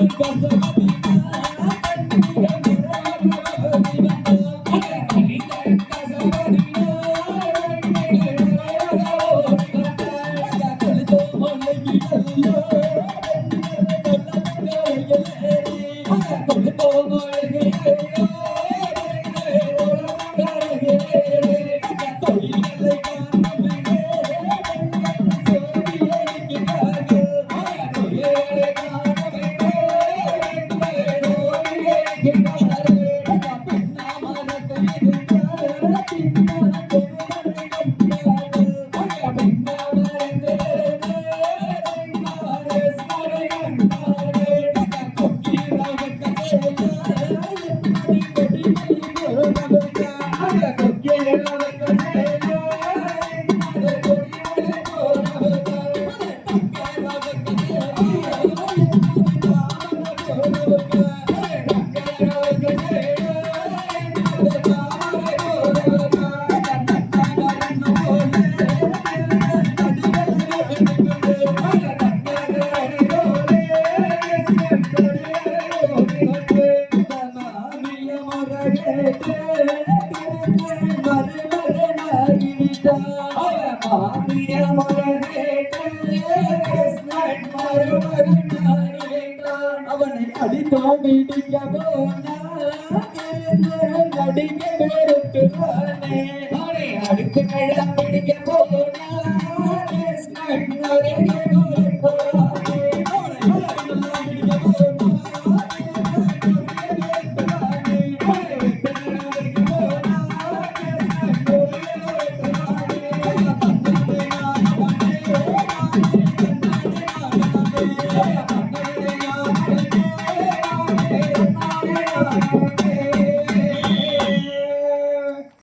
Oh, my God. 何? அவனை அடித்தோம் இடிக்க நடிக்க வெறுத்துவானே அவனை அடுத்து கழம் பிடிக்க போனா Thank you.